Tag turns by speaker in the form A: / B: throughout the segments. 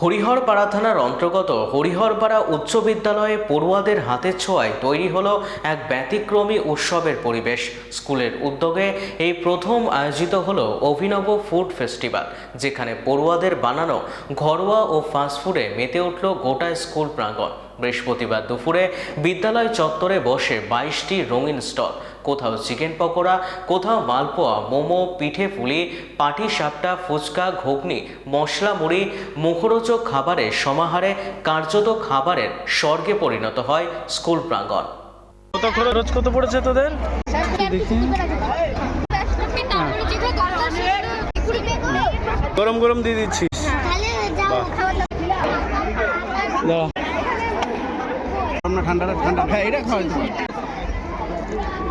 A: হরিহরপাড়া থানার অন্তর্গত হরিহরপাড়া উচ্চ বিদ্যালয়ে পড়ুয়াদের হাতে ছোঁয়ায় তৈরি হলো এক ব্যতিক্রমী উৎসবের পরিবেশ স্কুলের উদ্যোগে এই প্রথম আয়োজিত হলো অভিনব ফুড ফেস্টিভ্যাল যেখানে পড়ুয়াদের বানানো ঘরোয়া ও ফাস্টফুডে মেতে উঠল গোটা স্কুল প্রাঙ্গণ বৃহস্পতিবার দুপুরে বিদ্যালয় চত্বরে বসে বাইশটি রঙিন স্টল কোথাও চিকেন পকোড়া কোথাও মালপোয়া মোমো পিঠে পুলি পাটি সাপটা ফুচকা ঘুগনি মশলা মুড়ি মুখরোচক খাবারের সমাহারে কার্যত খাবারের স্বর্গে পরিণত হয় স্কুল প্রাঙ্গণ
B: কত খরচ কত পড়েছে তোদের গরম গরম দিয়ে দিচ্ছিস ঠান্ডা ঠান্ডা হ্যাঁ এটা খাওয়া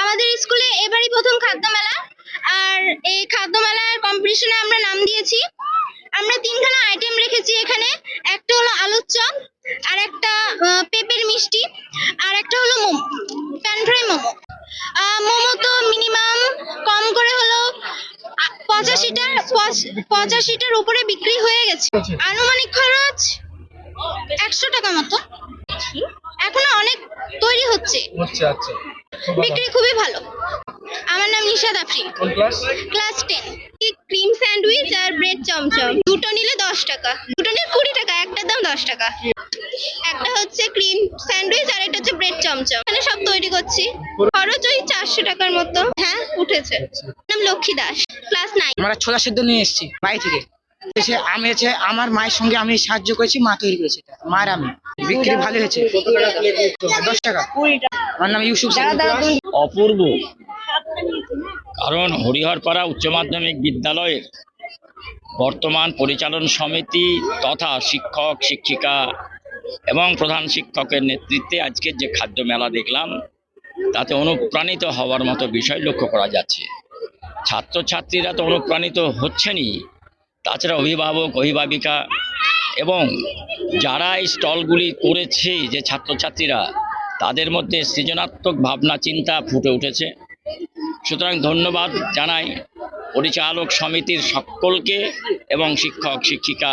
C: আমাদের স্কুলে এবারই প্রথম খাদ্য মেলা আর এই খাদ্য মেলার কম্পিটিশনে আমরা নাম দিয়েছি আমরা তিনখানা আইটেম রেখেছি এখানে একটা হলো আলুর চপ আর একটা পেঁপের মিষ্টি আর একটা হলো মোমো প্যান ফ্রাই মোমো মোমো তো মিনিমাম কম করে হলো পঁচাশিটার পঁচাশিটার উপরে বিক্রি হয়ে গেছে আনুমানিক খরচ একশো টাকা মতো নিচ্ছি এখনো অনেক তৈরি হচ্ছে
B: আচ্ছা আচ্ছা
C: বিক্রি খুবই ভালো আমার নাম
B: Nishad Afrin
C: class ten cream sandwich আর ব্রেড চমচম দুটো নিলে দশ টাকা দুটো নিলে কুড়ি টাকা একটার দাম দশ টাকা একটা হচ্ছে ক্রিম স্যান্ডউইচ আর একটা হচ্ছে ব্রেড চমচম এখানে সব তৈরি করছি খরচ ওই চারশো টাকার মতো হ্যাঁ উঠেছে আচ্ছা। নাম লক্ষ্মী দাস ক্লাস নাইন
D: আমরা ছোলা সিদ্ধ নিয়ে এসেছি বাড়ি থেকে এসে আমি হচ্ছে আমার মায়ের সঙ্গে আমি সাহায্য করেছি মা তৈরি করেছি মার আমি বিক্রি ভালো হয়েছে দশ টাকা আমার নাম ইউসুফ
E: অপূর্ব কারণ হরিহরপাড়া উচ্চ মাধ্যমিক বিদ্যালয়ের বর্তমান পরিচালন সমিতি তথা শিক্ষক শিক্ষিকা এবং প্রধান শিক্ষকের নেতৃত্বে আজকের যে খাদ্য মেলা দেখলাম তাতে অনুপ্রাণিত হওয়ার মতো বিষয় লক্ষ্য করা যাচ্ছে ছাত্রছাত্রীরা তো অনুপ্রাণিত হচ্ছেনই তাছাড়া অভিভাবক অভিভাবিকা এবং যারা এই স্টলগুলি করেছে যে ছাত্রছাত্রীরা তাদের মধ্যে সৃজনাত্মক ভাবনা চিন্তা ফুটে উঠেছে সুতরাং ধন্যবাদ জানাই পরিচালক সমিতির সকলকে এবং শিক্ষক শিক্ষিকা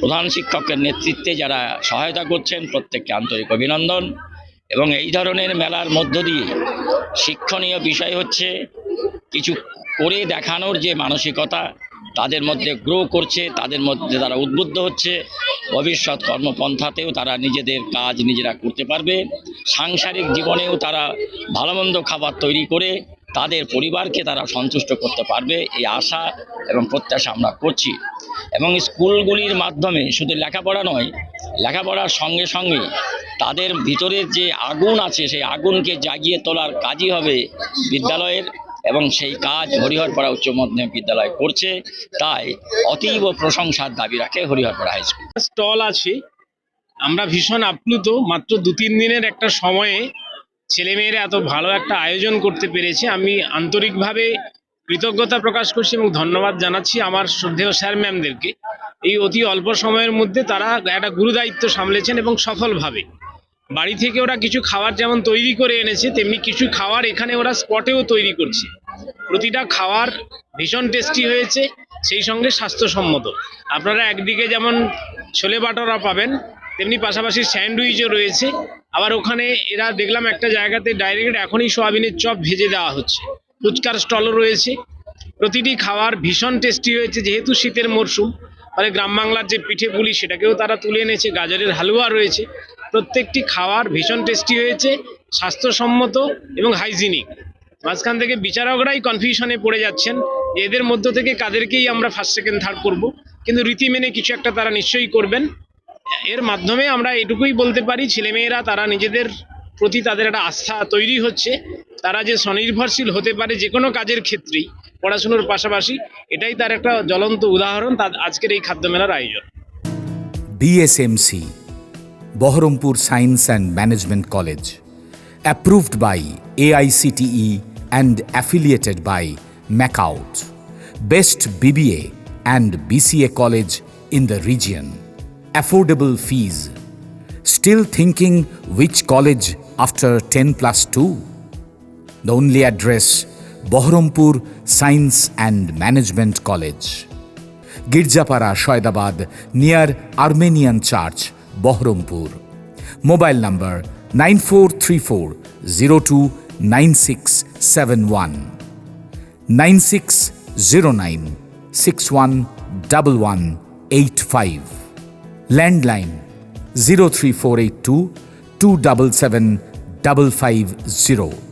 E: প্রধান শিক্ষকের নেতৃত্বে যারা সহায়তা করছেন প্রত্যেককে আন্তরিক অভিনন্দন এবং এই ধরনের মেলার মধ্য দিয়ে শিক্ষণীয় বিষয় হচ্ছে কিছু করে দেখানোর যে মানসিকতা তাদের মধ্যে গ্রো করছে তাদের মধ্যে তারা উদ্বুদ্ধ হচ্ছে ভবিষ্যৎ কর্মপন্থাতেও তারা নিজেদের কাজ নিজেরা করতে পারবে সাংসারিক জীবনেও তারা ভালোমন্দ খাবার তৈরি করে তাদের পরিবারকে তারা সন্তুষ্ট করতে পারবে এই আশা এবং প্রত্যাশা আমরা করছি এবং স্কুলগুলির মাধ্যমে শুধু লেখাপড়া নয় লেখাপড়ার সঙ্গে সঙ্গে তাদের ভিতরের যে আগুন আছে সেই আগুনকে জাগিয়ে তোলার কাজই হবে বিদ্যালয়ের এবং সেই কাজ হরিহরপাড়া উচ্চ মাধ্যমিক বিদ্যালয় করছে তাই অতীব প্রশংসার দাবি রাখে হরিহরপাড়া হাই স্কুল
B: স্টল আছে আমরা ভীষণ আপ্লুত মাত্র দু তিন দিনের একটা সময়ে ছেলেমেয়েরা এত ভালো একটা আয়োজন করতে পেরেছে আমি আন্তরিকভাবে কৃতজ্ঞতা প্রকাশ করছি এবং ধন্যবাদ জানাচ্ছি আমার শ্রদ্ধেয় স্যার ম্যামদেরকে এই অতি অল্প সময়ের মধ্যে তারা একটা গুরুদায়িত্ব সামলেছেন এবং সফলভাবে বাড়ি থেকে ওরা কিছু খাবার যেমন তৈরি করে এনেছে তেমনি কিছু খাবার এখানে ওরা স্পটেও তৈরি করছে প্রতিটা খাবার ভীষণ টেস্টি হয়েছে সেই সঙ্গে স্বাস্থ্যসম্মত আপনারা একদিকে যেমন ছোলে বাটারা পাবেন তেমনি পাশাপাশি স্যান্ডউইচও রয়েছে আবার ওখানে এরা দেখলাম একটা জায়গাতে ডাইরেক্ট এখনই সোয়াবিনের চপ ভেজে দেওয়া হচ্ছে ফুচকার স্টলও রয়েছে প্রতিটি খাবার ভীষণ টেস্টি হয়েছে যেহেতু শীতের মরশুম ফলে গ্রাম বাংলার যে পিঠে পুলি সেটাকেও তারা তুলে এনেছে গাজরের হালুয়া রয়েছে প্রত্যেকটি খাওয়ার ভীষণ টেস্টি হয়েছে স্বাস্থ্যসম্মত এবং হাইজিনিক মাঝখান থেকে বিচারকরাই কনফিউশনে পড়ে যাচ্ছেন এদের মধ্য থেকে কাদেরকেই আমরা ফার্স্ট সেকেন্ড থার্ড করব কিন্তু রীতি মেনে কিছু একটা তারা নিশ্চয়ই করবেন এর মাধ্যমে আমরা এটুকুই বলতে পারি ছেলেমেয়েরা তারা নিজেদের প্রতি তাদের একটা আস্থা তৈরি হচ্ছে তারা যে স্বনির্ভরশীল হতে পারে যে কোনো কাজের ক্ষেত্রেই পড়াশুনোর পাশাপাশি এটাই তার একটা জ্বলন্ত উদাহরণ তার আজকের এই খাদ্য মেলার আয়োজন
F: বিএসএমসি Baharampur Science and Management College, approved by AICTE and affiliated by MACOUT, best BBA and BCA college in the region, affordable fees. Still thinking which college after 10 plus 2? The only address Baharampur Science and Management College. Girjapara Saidabad near Armenian church Baharampur mobile number nine four three four zero two nine six seven one nine six zero nine six one double one eight five landline zero three four eight two two double seven double five zero